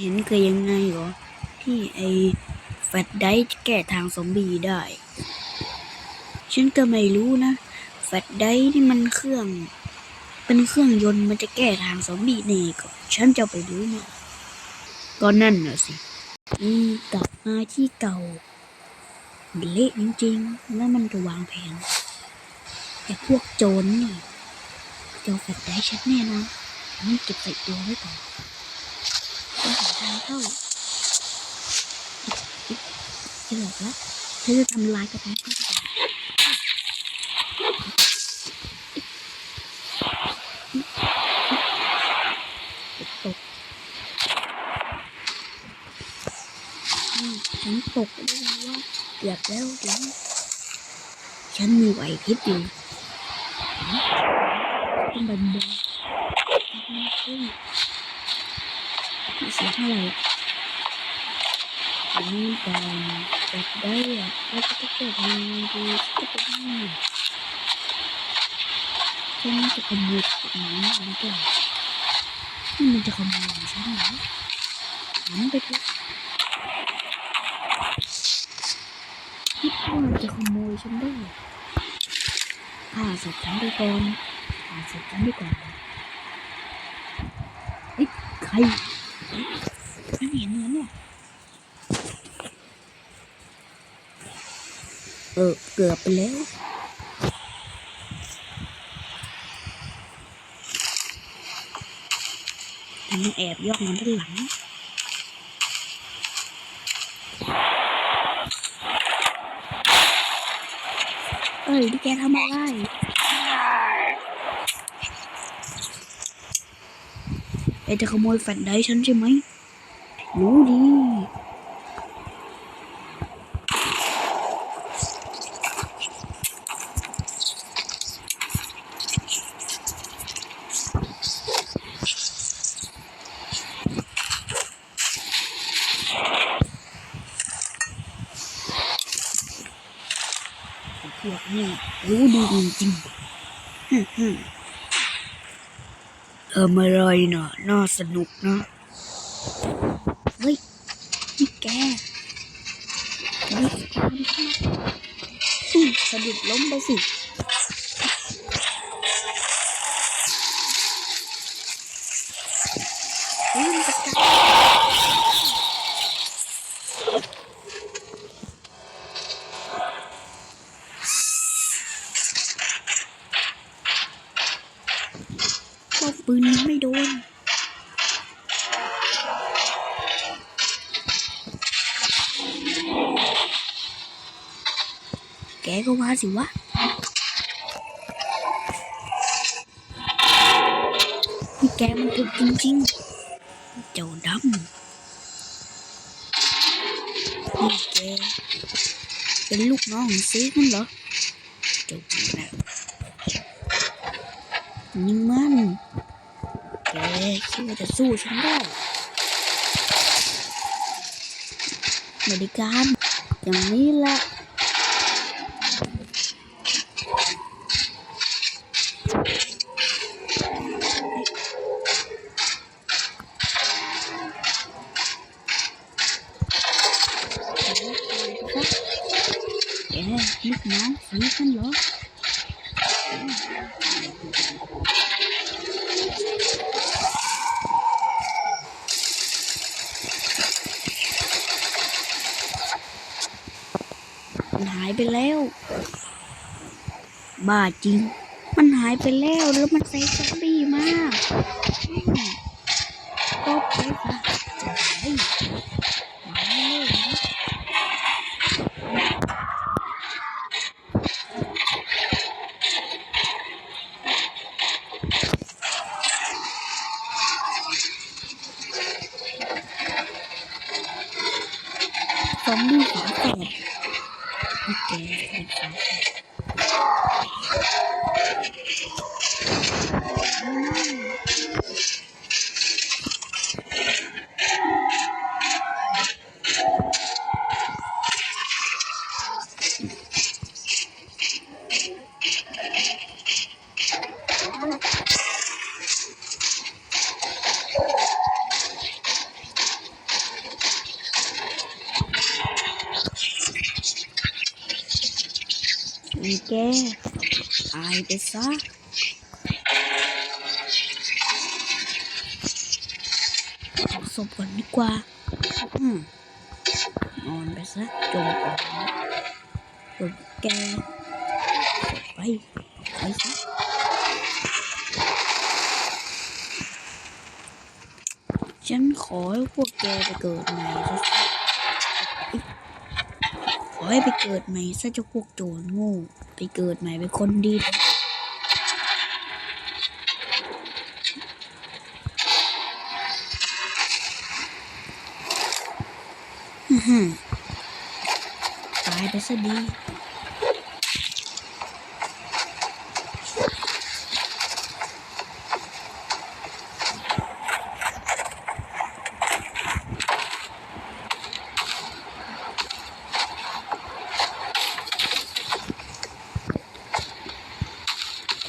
เห็นเคยยังไงเหรอ ที่ไอแฟลชไดรฟ์แก้ทางซอมบี้ได้ ฉันก็ไม่รู้นะ แฟลชไดรฟ์นี่มันเครื่อง เป็นเครื่องยนต์มันจะแก้ทางซอมบี้นี่ก็ฉันจะไปรู้มาก็นั่นน่ะสิอืมกลับมาที่เก่าเละจริงๆ แล้วมันก็วางแผนแต่พวกโจรนี่เจ้าแฟลชไดรฟ์ฉันแน่นอนนี่เก็บใส่ตัวไว้ก่อน ทางเข้าจะหลอกแล้วเธอจะทำลายกระแสไฟก่อนตกฉันตกได้แล้วเกือบแล้วเดี๋ยวฉันมีไหวพริบอยู่ต้องบันเดงเฮ้ยเสียเท่าไหร่อะอันนี้ก่อนเปิดได้อะแล้วก็จะเกิดยังไงดีก็จะได้ฉันจะขโมยกฎหมายมันก็นี่มันจะขโมยฉันเหรอหันไปเถอะคิดว่ามันจะขโมยฉันได้ฆ่าศพฉันไปก่อนฆ่าศพฉันไปก่อนเฮ้ใคร ฉันเห็นแล้วเนี่ยเออเกือบไปแล้วมันแอบย่องมาด้านหลังเอ้ยนี่แกทำอะไรแกจะขโมยแฟลชไดรฟ์ฉันใช่ไหม รู้ดีพวกนี้รู้ดีจริงๆทำอะไรน่ะน่าสนุกนะ แกเฮ้ยตามมาอืมสะดุดล้มไปสิเฮ้ยมันจะกัดพวกปืนไม่โดน กก็ว่าสิวะนี่แกมันถูกจริงๆ เจ้าดำนี่แกเป็นลูกน้องซีกันเหรอเจบแล้วนี่มันแกคิดว่าจะสู้ฉันได้ไม่ด้การอย่างนี้แหละ ลูกน้องสีกันเหรอมันหายไปแล้ว บ้าจริง มันหายไปแล้วแล้วมันใส่ซอมบี้มากอืมตบไปซะเฮ้ยมาเลยนะ ซอมบี้ฝาแฝดโอเคเป็นฝาแฝดมั ตายไปซะเอาศพก่อนดีกว่า อืมนอนไปซะจมก่อนส่วนแกไปไปซะฉันขอให้พวกแกไปเกิดใหม่ซะ ให้ไปเกิดใหม่ซะจะพวกโจรโง่ไปเกิดใหม่เป็นคนดีเถอะอือหือตายไปซะดี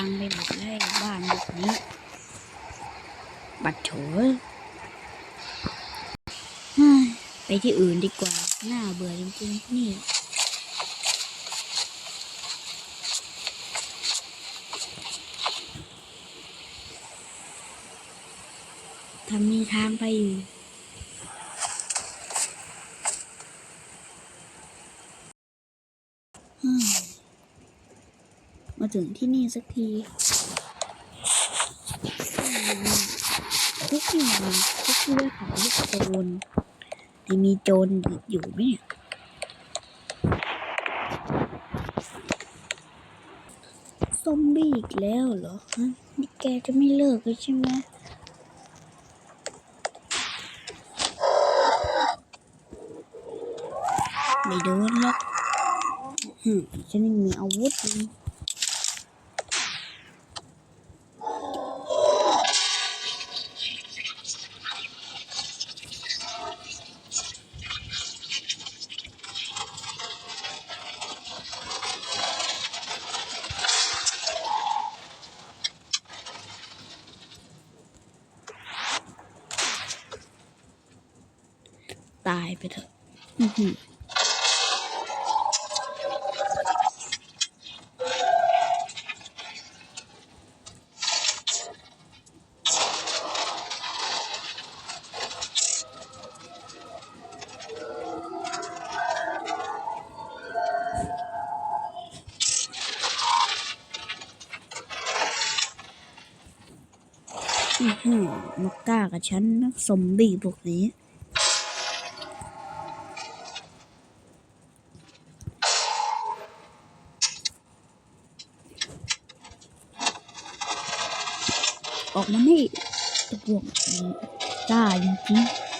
พังไปหมดเลยบ้านแบบนี้ บัดโถยเฮ้ยไปที่อื่นดีกว่า น่าเบื่อจริงๆนี่ทำมีทางไปอยู่ เฮ้ยมา ถึงที่นี่สักทีคุกนี่คุกที่ไว้ขังลูกโจรแต่มีโจรอยู่ไหมเนี่ยซอมบี้อีกแล้วเหรอฮะนี่แกจะไม่เลิกเลยใช่ไหมไม่โดนหรอกฉันยังมีอาวุธอยู่ ตายไปเถอะอือหืออื้อหือมากากับฉันนะซอมบีพวกนี้ ออกมานี่ตะพวกนี้กล้าจริงๆ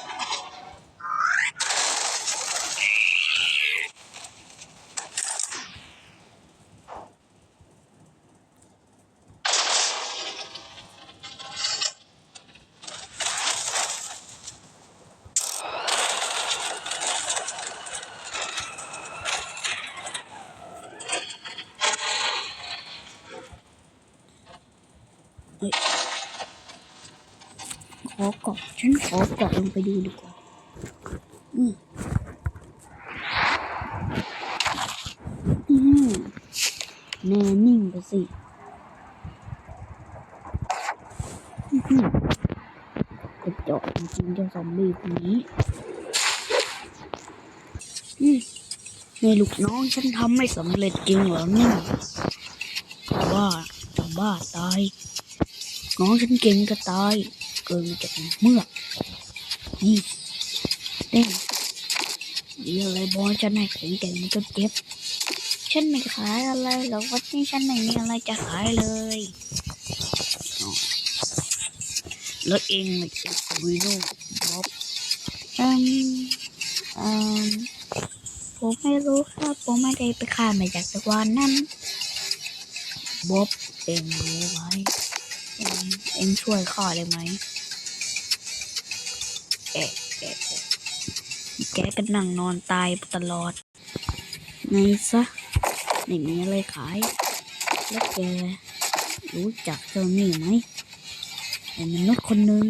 ข อเกาะฉันขอเกาะลงไปดูดีกว่าอืมอืมแน่นิ่งไปสิอื้อหือกระจอกจริงเจ้าซอมบี้คนนี้อืมในลูกน้องฉันทำไม่สำเร็จจริงเหรอเนี่ยว่าจะบ้าตาย น้องฉันเก่งก็ตาย เกินจากเมื่อกนี่เด้งดีอะไรบอลฉันให้แข็งแกร่งมันก็เจ็บฉันไม่ขายอะไรหรอกวันนี้ฉันไม่มีอะไรจะขายเลยอ๋อแล้วเองไม่ใช่วีโน่บ๊อบอืมอืมผมไม่รู้ครับผมไม่ได้ไปฆ่ามาจากตะวันนั้นบ๊อบเองรู้ไหมเอ็งเองช่วยข้าได้ไหม แกะแกะแกะแกก็นั่งนอนตายตลอด ไงซะไม่มีอะไรขาย แล้วแกรู้จักเจ้านี่ไหมเป็นมนุษย์คนหนึ่ง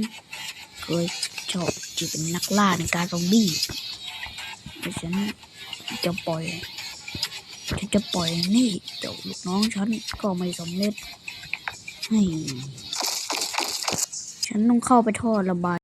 เคยชอบจีบเป็นนักล่าในการซอมบี้เพราะฉะนั้นจะปล่อยฉันจะปล่อยนี่เจ้าลูกน้องฉันก็ไม่สำเร็จให้ฉันต้องเข้าไปท่อระบาย